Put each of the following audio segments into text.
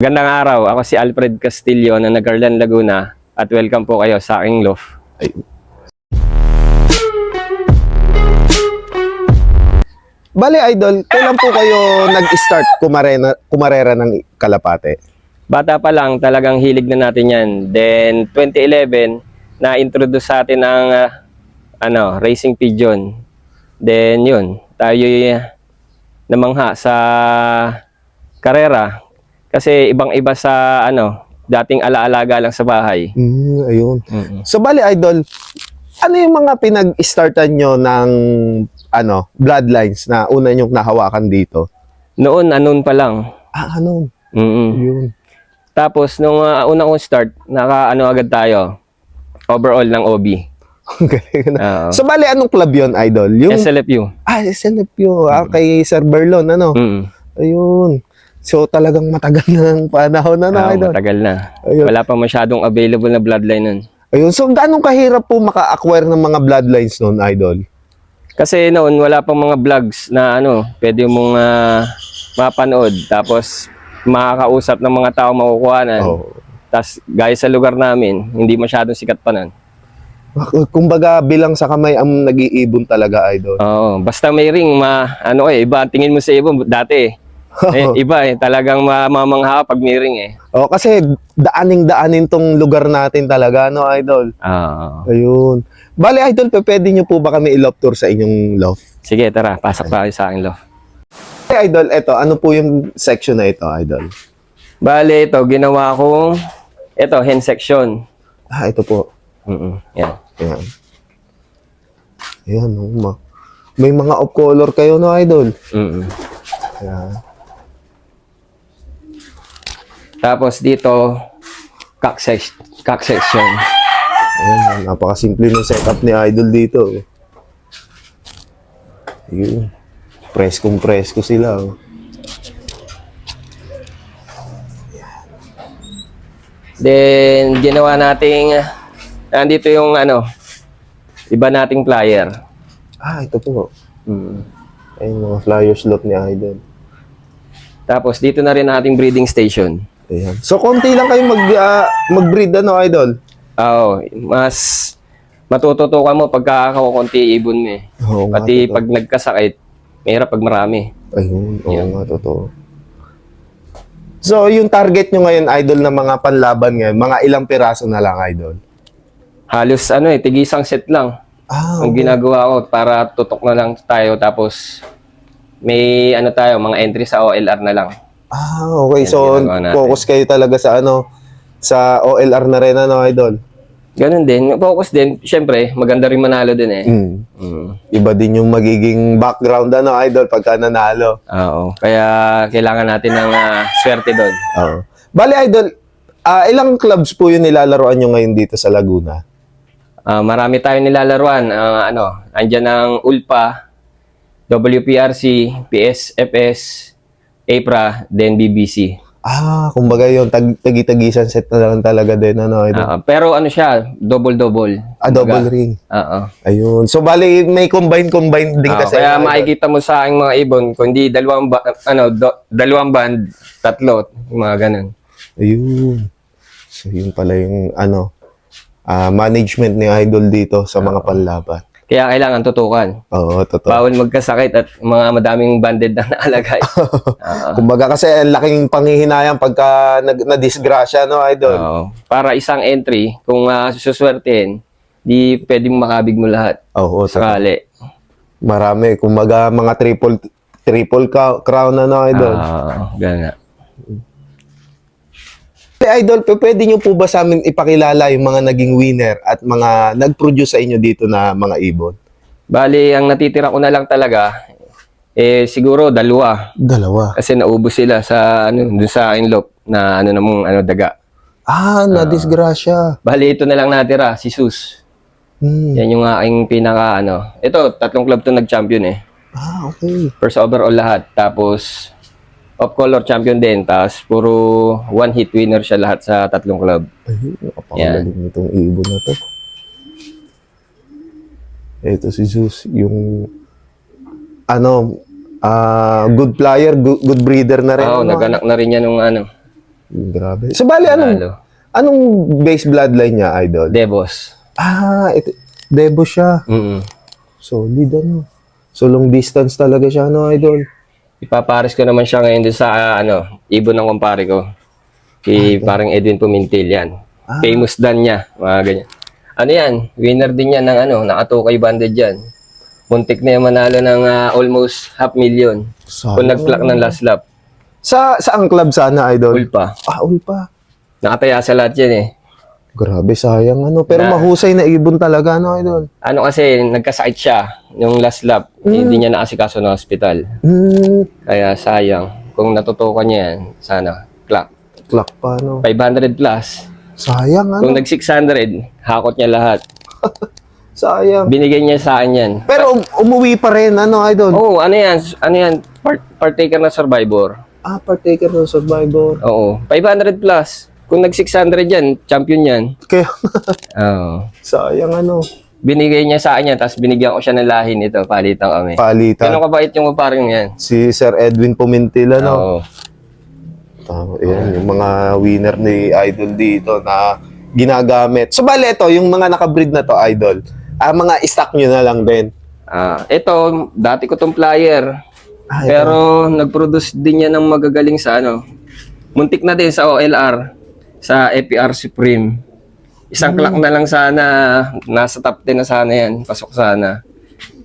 Gandang araw, ako si Alfred Castillo ng Nagarlan, Laguna at welcome po kayo sa aking loft. Bale, Idol, kailan po kayo nag-start kumarena, kumarera ng kalapate? Bata pa lang, talagang hilig na natin yan. Then 2011, na-introduce sa atin ang ah, ano, racing pigeon. Then yun, tayo namangha sa karera kasi ibang-iba sa ano, dating alaalaga lang sa bahay. Mm, ayun. Mm-mm. So, bale, Idol, ano yung mga pinag-startan nyo ng ano, bloodlines na una nyong nahawakan dito? Noon, anon pa lang. Ah, ano? Mm-mm. Yun. Tapos, nung uh, una kong start, naka-ano agad tayo, overall ng OB. Ang galing na. Oo. So, bale, anong club yun, Idol? Yung, SLFU. ah, SNFU, ah, kay Sir Berlon, ano? Mm. Ayun. So, talagang matagal na ng panahon na, no, Ah, Idol? matagal na. Ayun. Wala pa masyadong available na bloodline nun. Ayun. So, gaano kahirap po maka-acquire ng mga bloodlines noon, Idol? Kasi noon, wala pang mga vlogs na ano, pwede mong ah, mapanood. Tapos, makakausap ng mga tao makukuhanan. Oh. Tapos, gaya sa lugar namin, hindi masyadong sikat pa nun. Kumbaga, bilang sa kamay ang nag-iibon talaga, Idol. Oo, basta may ring, ma, ano eh, iba, ang tingin mo sa ibon, dati eh. iba eh, talagang mamamangha pag may ring eh. oh, kasi daaning-daanin tong lugar natin talaga, no, Idol? Oo. Ayun. Bale, Idol, pwede nyo po ba kami i-loft tour sa inyong loft? Sige, tara, pasok tayo sa akin, lo. Hey, Idol, eto, ano po yung section na ito, Idol? Bale, ito, ginawa kong, ito, hen section. Ah, ito po. Mm Yan. Ayan. Ayan, oh, ma. May mga off-color kayo, no, Idol? Mm Ayan. Tapos dito, cock, sec- cock section. Ayan, napakasimple ng setup ni Idol dito. Ayun. Preskong presko sila. Oh. Then, ginawa nating, nandito yung ano, iba nating flyer. Ah, ito po. Mm. Ayun, mga flyer slot ni Idol. Tapos, dito na rin ating breeding station. Ayan. So, konti lang kayo mag, ah, mag-breed, ano, Idol? Oo, mas matututukan mo pagka kakunti ibon mo eh. Oo nga, Pati totoo. pag nagkasakit, mahirap pag marami. Ayun, oo Yan. nga, totoo. So, yung target nyo ngayon, Idol, na mga panlaban ngayon, mga ilang piraso na lang, Idol? Halos ano eh, tigisang set lang. Ah, Ang ginagawa ko para tutok na lang tayo tapos may ano tayo, mga entry sa OLR na lang. Ah okay. Yan, So, ginagawa natin. focus kayo talaga sa ano, sa OLR na rin, ano, Idol? Ganun din. Focus din. Siyempre, maganda rin manalo din eh. Mm. Mm. Iba din yung magiging background, ano, Idol, pagka nanalo. Oo. Kaya kailangan natin ng ah, swerte doon. Oo. Bali, Idol, ah, ilang clubs po yung nilalaroan nyo ngayon dito sa Laguna? Ah, marami tayong nilalaruan. Ah, ano, andyan ang ULPA, WPRC, PSFS, APRA, then BBC. Ah, kumbaga yun, tag tagi-tagisan set na lang talaga din, ano, Idol? Ah, pero ano siya, double-double. ah, double ring. Oo. Ayun. So, bali, may combine-combine din Ah, kasi. kaya ano, makikita mo sa aking mga ibon, kundi dalawang ba- ano, do- dalawang band, tatlo, yung mga ganun. Ayun. So, yun pala yung, ano, ah, management ni Idol dito sa mga panlaban. Kaya kailangan tutukan. Oo, totoo. Bawal magkasakit at mga madaming banded na naalagay. Oo. Kumbaga kasi ang laking panghihinayang pagka nag, na-disgrasya, no, Idol? Oo. Para isang entry, kung uh, suswertein, di pwedeng makabig mo lahat. Oo. Sakali. Marami. Kumbaga mga triple triple crown na, no, Idol? Oo, ganun nga. Idol, pwede nyo po ba sa amin ipakilala yung mga naging winner at mga nag-produce sa inyo dito na mga ibon? Bali, ang natitira ko na lang talaga, eh siguro dalawa. Dalawa. Kasi naubos sila sa ano, dun sa inlop na ano namang ano daga. Ah, na-disgrasya. Bali, ito na lang natira, si Sus. Hmm. Yan yung aking pinaka ano. Ito, tatlong club to nag-champion eh. Ah, okay. First overall lahat. Tapos, off-color champion din. Tapos, puro one hit winner siya lahat sa tatlong club. Ayun, napakagaling nitong ibon na to. Ito si Zeus, yung ano, ah good flyer, good, good breeder na rin. Oo, ano, naganak na rin yan nung ano. Grabe. So, bali, anong, Lalo. anong base bloodline niya, idol? Debos. ah, ito, Debo siya. Mm Solid, ano. So, long distance talaga siya, no, idol? Ipapares ko naman siya ngayon din sa ah, ano, ibon ng kumpare ko. Kay parang Edwin Pumintil yan. Ah. Famous dan niya, mga ganyan. Ano yan, winner din yan ng ano, nakatukay banded yan. Muntik na yung manalo ng ah, almost half million. Kung Sayang. nag-clock ng last lap. Sa, saang club sana, idol? Ulpa. Ah, ulpa. Nakataya sa lahat yan eh. Grabe, sayang, ano. Pero Na- mahusay na ibon talaga, no, idol? Ano kasi, nagkasakit siya yung last lap. Hindi niya naasikaso ng hospital. Hmm, Kaya sayang. Kung natutukan niya yan, sana, clock. clock pa, no? 500 plus. Sayang, ano? Kung nag 600, hakot niya lahat. Sayang. Binigay niya sa akin yan. Pero um- umuwi pa rin, ano, idol? Oo, ano yan? Ano yan? Part, partaker na survivor. Ah, partaker ng Survivor. Oo. 500 plus. Kung nag 600 yan, champion yan. Kaya, Oo. sayang, ano. Binigay niya sa akin yan, tapos binigyan ko siya ng lahin ito. Palitan kami. Palitan. Ganun kabait yung parang yan. Si Sir Edwin Pumintil, ano? Oo. Tama, yan, yung mga winner ni Idol dito na ginagamit. So, bale, ito, yung mga nakabreed na to, Idol, ah, mga stock nyo na lang din. Ah, ito, dati ko tong flyer. Ah, ito. Pero nag-produce din yan ng magagaling sa ano. Muntik na din sa OLR, sa APR Supreme. Isang clock na lang sana, nasa top 10 na sana yan, pasok sana.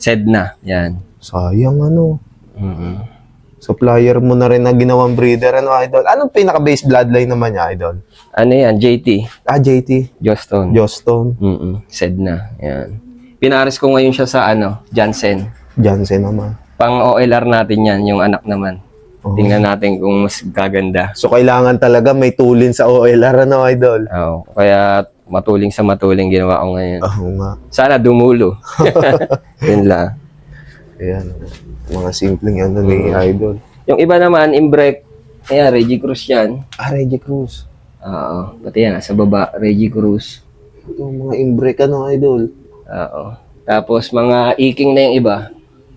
Said na, yan. Sayang, ano. mm Supplier mo na rin na ginawang breeder, ano, Idol? Anong pinaka-base bloodline naman niya, Idol? Ano yan, JT, Ah, JT. Joston. Jostone. Mm-mm. Said na, yan. Pinaris ko ngayon siya sa ano, Jansen. Jansen naman. Pang OLR natin yan, yung anak naman. Oh. Tingnan natin kung mas gaganda. So, kailangan talaga may tulin sa OLR, ano, Idol? Oo, kaya matuling sa matuling ginawa ko ngayon. Oo nga. Sana dumulo. Yun lang. Ayan. Mga simpleng ano ni Idol. Yung iba naman, imbrek. Ayan, Reggie Cruz yan. Ah, Reggie Cruz. Oo. Pati yan, sa baba, Reggie Cruz. Ito, mga imbrek, ano, Idol? Oo. Tapos mga iking na yung iba.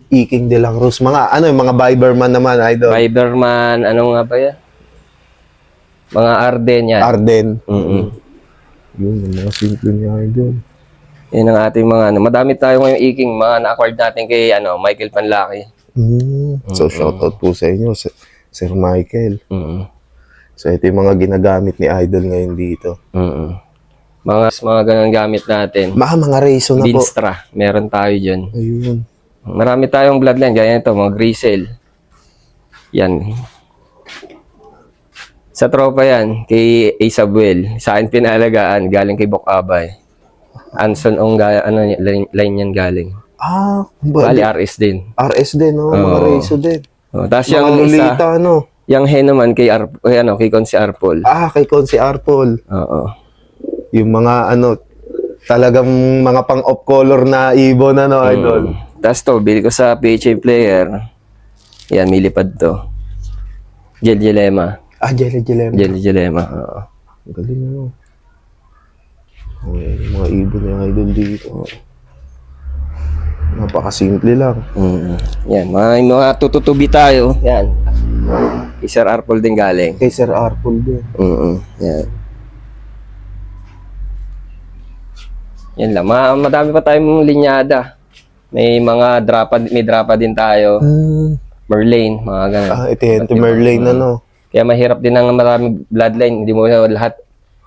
Iking de la Cruz. Mga, ano, yung mga Biberman naman, Idol. Fiberman, ano nga ba yan? Mga Arden yan. Arden. Mm-mm. Yun, yung mga simple niya, Idol. Yan ang ating mga ano. Madami tayo ngayong iking. Mga na-acquired natin kay ano, Michael Panlaki. Mm. So, shoutout po sa inyo, Sir, Sir Michael. Mm-mm. So, ito yung mga ginagamit ni Idol ngayon dito. Mm-mm. Mga, mga ganun gamit natin. Mga mga reason na po. Binstra. Meron tayo dyan. Ayun. Marami tayong bloodline. Gaya ito, mga Grisel. Yan. Sa tropa yan, kay Isabel. Sa akin pinalagaan, galing kay Bokabay. Anson Ong, ano, line, line yan galing. Ah, ba, Bali, RS din. RS din, no? Mga Oo. din. Oh, tapos Mga yung isa, Lolita, ano? yung hen naman kay, Ar, kay, ano, kay Consi Arpol. Ah, kay Consi Arpol. Oo. Yung mga, ano, talagang mga pang-off color na ibon, ano, Idol. Tapos to, bili ko sa PHA player. Yan, milipad to. Gel Gelema. Ah, Jelly Jelly. Gel Gelema. Oo. Galing, ano. Ay, yung mga ibon ni Idol dito. Napakasimple lang. Mm. Yan, mga, mga tututubi tayo. Yan. Kay Sir Arpol din galing. Kay Sir Arpol din. Mm Yan. Yan lang. Ma madami pa tayong linyada. May mga drapa, may drapa din tayo. Hmm. Merlane, mga ganun. Ah, ito yun, to Merlane, ano. Kaya mahirap din ang maraming bloodline. Hindi mo lahat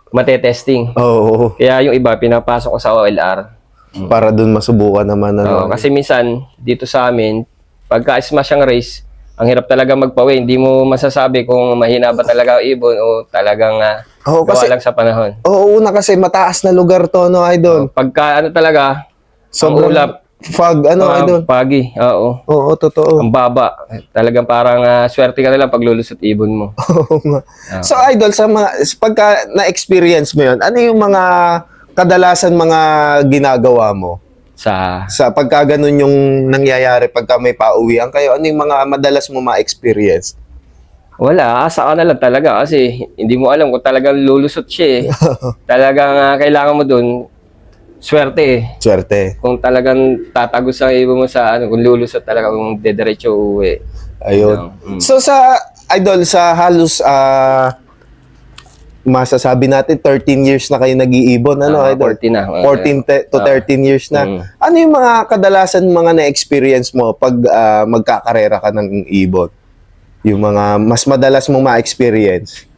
matetesting. Oo, Kaya yung iba, pinapasok ko sa OLR. para dun masubukan naman, ano. Oo, kasi minsan, dito sa amin, pagka smash ang race, ang hirap talaga magpawi. Hindi mo masasabi kung mahina ba talaga ang ibon o talagang uh, gawa kasi, lang sa panahon. oo, una kasi mataas na lugar to, no, Idol. Pagka ano talaga, Sobrang ulap. Fog, ano, ah, Idol. pagi, oo. Oo, totoo. Ang baba. Talagang parang ah, swerte ka na lang pag lulusot ibon mo. Oo nga. Ah. So, Idol, sa mga, pagka na-experience mo yun, ano yung mga kadalasan mga ginagawa mo? Sa Sa pagka ganun yung nangyayari pagka may pauwian kayo, ano yung mga madalas mo ma-experience? Wala, asa ka na lang talaga kasi hindi mo alam kung talagang lulusot siya eh. talagang ah, kailangan mo dun, swerte eh. Swerte. Kung talagang tatagos ang ibon mo sa ano, kung lulusot talaga, kung dediretso uwi. Ayun. Mm. So sa idol sa halos ah masasabi natin 13 years na kayo nag-iibon, ano, Ah, idol? 14 na. 14 te- to Ah. 13 years na. Mm. Ano yung mga kadalasan mga na-experience mo pag ah, magkakarera ka ng ibon? Yung mga mas madalas mo ma-experience?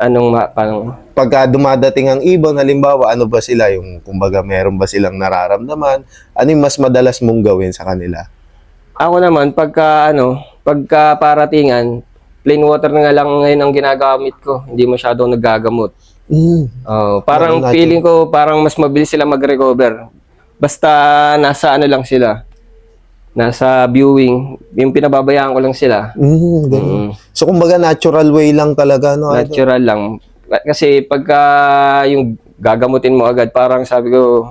Anong, ma- parang, Pagka dumadating ang ibon, halimbawa, ano ba sila? Yung, kumbaga, meron ba silang nararamdaman? Ano yung mas madalas mong gawin sa kanila? ako naman, pagka, ano, pagka paratingan, plain water na nga lang ngayon ang ginagamit ko. Hindi masyado nagagamot. Mm. Oh, parang feeling ko parang mas mabilis sila mag-recover. Basta nasa ano lang sila. Nasa viewing, yung pinababayaan ko lang sila. Mm, ganun. Mm, So, kumbaga, natural way lang talaga, no? idol? natural lang. Kasi pagka yung gagamutin mo agad, parang sabi ko,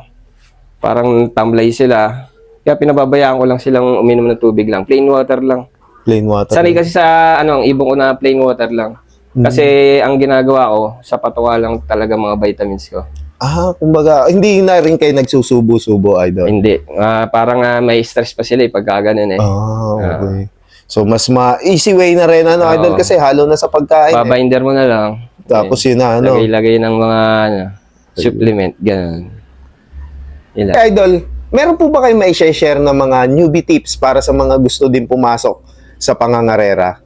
parang tamlay sila. Kaya pinababayaan ko lang silang uminom ng tubig lang. Plain water lang. Plain water. Sanay kasi sa ano, ang ibon ko na plain water lang. Kasi ang ginagawa ko, sa patuwa lang talaga mga vitamins ko. Ah, kumbaga, hindi na rin kayo nagsusubo-subo, idol. Hindi. Ah, parang ah, may stress pa sila eh, pagka ganun eh. Ah, okay. So, mas ma easy way na rin, ano, Oo. idol, kasi halo na sa pagkain. eh. Babinder mo na lang. Tapos yun na, ano. Lagay-lagay ng mga ano, supplement, ganun. Yun lang. Idol, meron po ba kayo may share na mga newbie tips para sa mga gusto din pumasok sa pangangarera?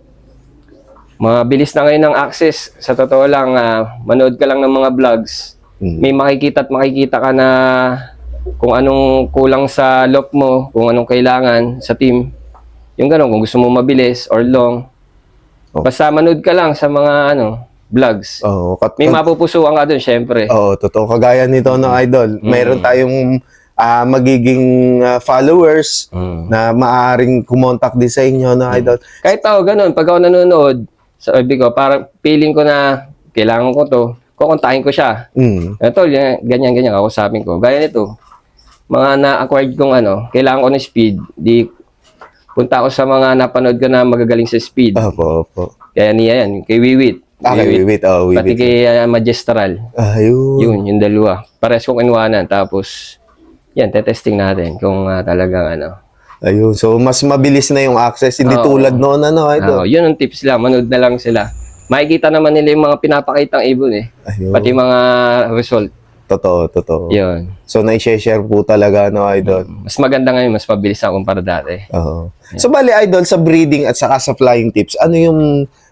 Mabilis na ngayon ang access. Sa totoo lang, ah, manood ka lang ng mga vlogs. Mm. May makikita at makikita ka na kung anong kulang sa lock mo, kung anong kailangan sa team. Yung ganun, kung gusto mo mabilis or long. Oh. Basta manood ka lang sa mga ano, vlogs. Oo, kat- May mapupusuan ka dun, syempre. Oo, totoo. Kagaya nito, no, idol. Mm. Mayroon tayong ah, magiging ah, followers Mm. na maaring kumontak din sa inyo, no, idol. Kahit ako ganun, pag ako nanonood, sabi ko, parang feeling ko na kailangan ko to, kukontakin ko siya. Mm. Ito, yan- ganyan, ganyan, kakusapin ko. Gaya nito, mga na-acquired kong ano, kailangan ko ng speed, di punta ako sa mga napanood ko na magagaling sa speed. Opo, opo. Kaya niya yan, kay Wiwit. Ah, kay Wiwit. Oh, Pati Wiwit. kay uh, Magistral. Ayun. Yun, yung dalawa. Pares kong inuwanan. Tapos, yan, tetesting natin kung ah, talagang ano. Ayun. So, mas mabilis na yung access. Hindi Oo. tulad noon, ano, idol. Ah, yun ang tips lang, manood na lang sila. Makikita naman nila yung mga pinapakitang ibon eh. Ayun. Pati mga result. Totoo, totoo. Yun. So, na-share po talaga, no, idol. Mas maganda ngayon, mas mabilis na kumpara dati. Oo. So, bali, idol, sa breeding at saka sa flying tips, ano yung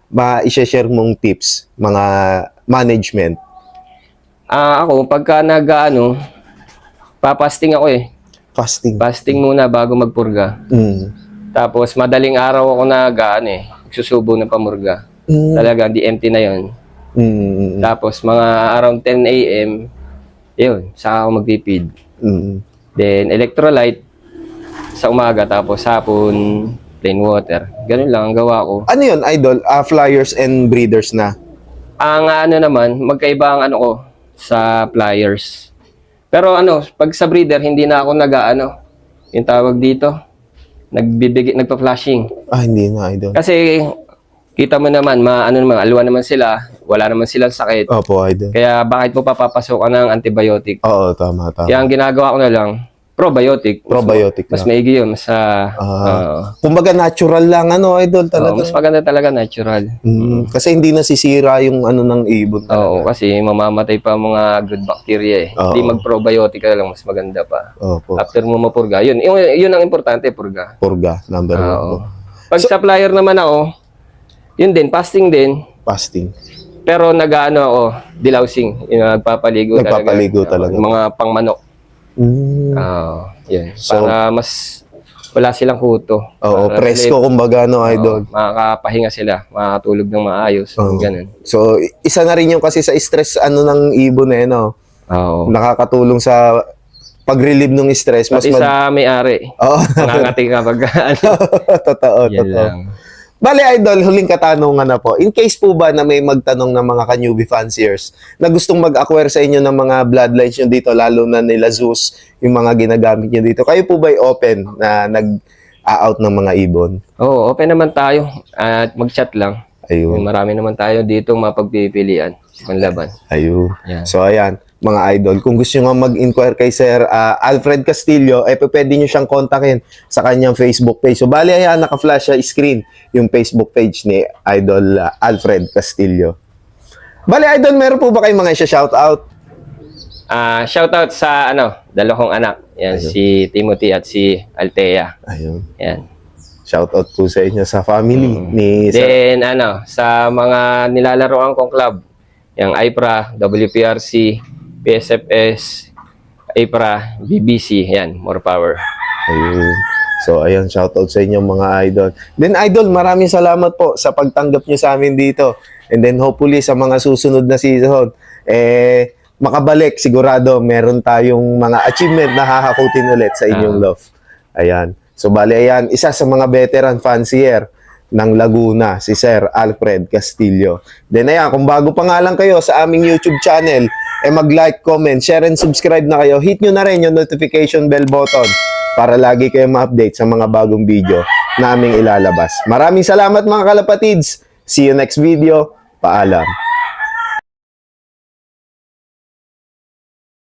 ma-share mong tips, mga management? Ah, ako, pagka nag, ano, papasting ako eh. Fasting. Fasting muna bago magpurga. Mm. Tapos, madaling araw ako nag, ano eh, susubo ng pamurga. Mm. Talaga, di empty na yon. Mm. Tapos, mga around 10 a.m., yun, saka ako magpipid. Mm. Then, electrolyte sa umaga, tapos hapon, plain water. Ganun lang ang gawa ko. Ano yun, idol? Ah, flyers and breeders na. Ang ano naman, magkaiba ang ano ko sa pliers. Pero ano, pag sa breeder, hindi na ako nag-ano, yung tawag dito, nagbibigay, nagpa-flashing. Ah, hindi na, idol. Kasi, kita mo naman, ma, ano naman, alwa naman sila, wala naman silang sakit. Opo, idol. Kaya bakit mo papapasok ka ng antibiotic? Oo, tama, tama. Kaya ang ginagawa ko na lang, probiotic. Mas- Probiotic Mas na. maigi yun, mas, ah, Ah. oo. Kumbaga, natural lang, ano, idol, Oo, talaga. mas maganda talaga natural. Mm. Kasi hindi nasisira yung ano ng ibon. Oo, kasi mamamatay pa mga good bacteria eh. Oo. Hindi mag-probiotic ka lang, mas maganda pa. Opo. After mo mapurga, yun, yun, yun ang importante, purga. Purga, number one. Oo. Pag supplier naman ako, yun din, fasting din, Fasting. pero nag-ano ako, dilausing, yung nagpapaligo, Nagpapaligo talaga. talaga. Yung mga pangmanok. Mm. Oo, yun. So- Para mas wala silang kuto. Oo, Para presko, sila- kumbaga, no, Oo, idol. makakapahinga sila, makakatulog ng maayos, Oo. ganun. So, isa na rin yung kasi sa stress, ano, ng ibon, eh, no? Oo. Nakakatulong sa pag-relieve ng stress. Mas Pati mag- sa may-ari. Oo, Nangangati ka pag ano. totoo, Yan totoo. lang. Bale, idol, huling katanungan na po. In case po ba na may magtanong ng mga ka-newbie fanciers na gustong mag-acquire sa inyo ng mga bloodlines nyo dito, lalo na nila Zeus, yung mga ginagamit nyo dito, kayo po ba open na nag-out ng mga ibon? Oo, open naman tayo. At mag-chat lang. Ayun. Marami naman tayo dito mapagpipilian. Panlaban. Ayun. Yan. So, ayan, mga idol. Kung gusto nyo nga mag-inquire kay Sir ah, Alfred Castillo, eh, pwede nyo siyang kontakin sa kanyang Facebook page. So, bali, ayan, naka-flash sa screen yung Facebook page ni Idol ah, Alfred Castillo. Bali, Idol, meron po ba kayong mga isa-shoutout? Ah, shoutout sa ano, dalawang anak. Yan Ayun. si Timothy at si Althea. Ayun. Yan. Shoutout po sa inyo sa family Mm. ni Sir. Then ano, sa mga nilalaroan kong club, yung IPRA, WPRC, PSFS, IPRA, BBC, yan, more power. Ayun. So, ayun, shoutout sa inyo mga idol. Then, idol, maraming salamat po sa pagtanggap nyo sa amin dito. And then, hopefully, sa mga susunod na season, eh, makabalik, sigurado, meron tayong mga achievement na hahakutin ulit sa inyong Ah. love. Ayan. So, bali, ayan, isa sa mga veteran fancier ng Laguna, si Sir Alfred Castillo. Then, ayan, kung bago pa nga lang kayo sa aming YouTube channel, eh mag-like, comment, share, and subscribe na kayo. Hit nyo na rin yung notification bell button para lagi kayo ma-update sa mga bagong video na ilalabas. Maraming salamat mga kalapatids. See you next video. Paalam.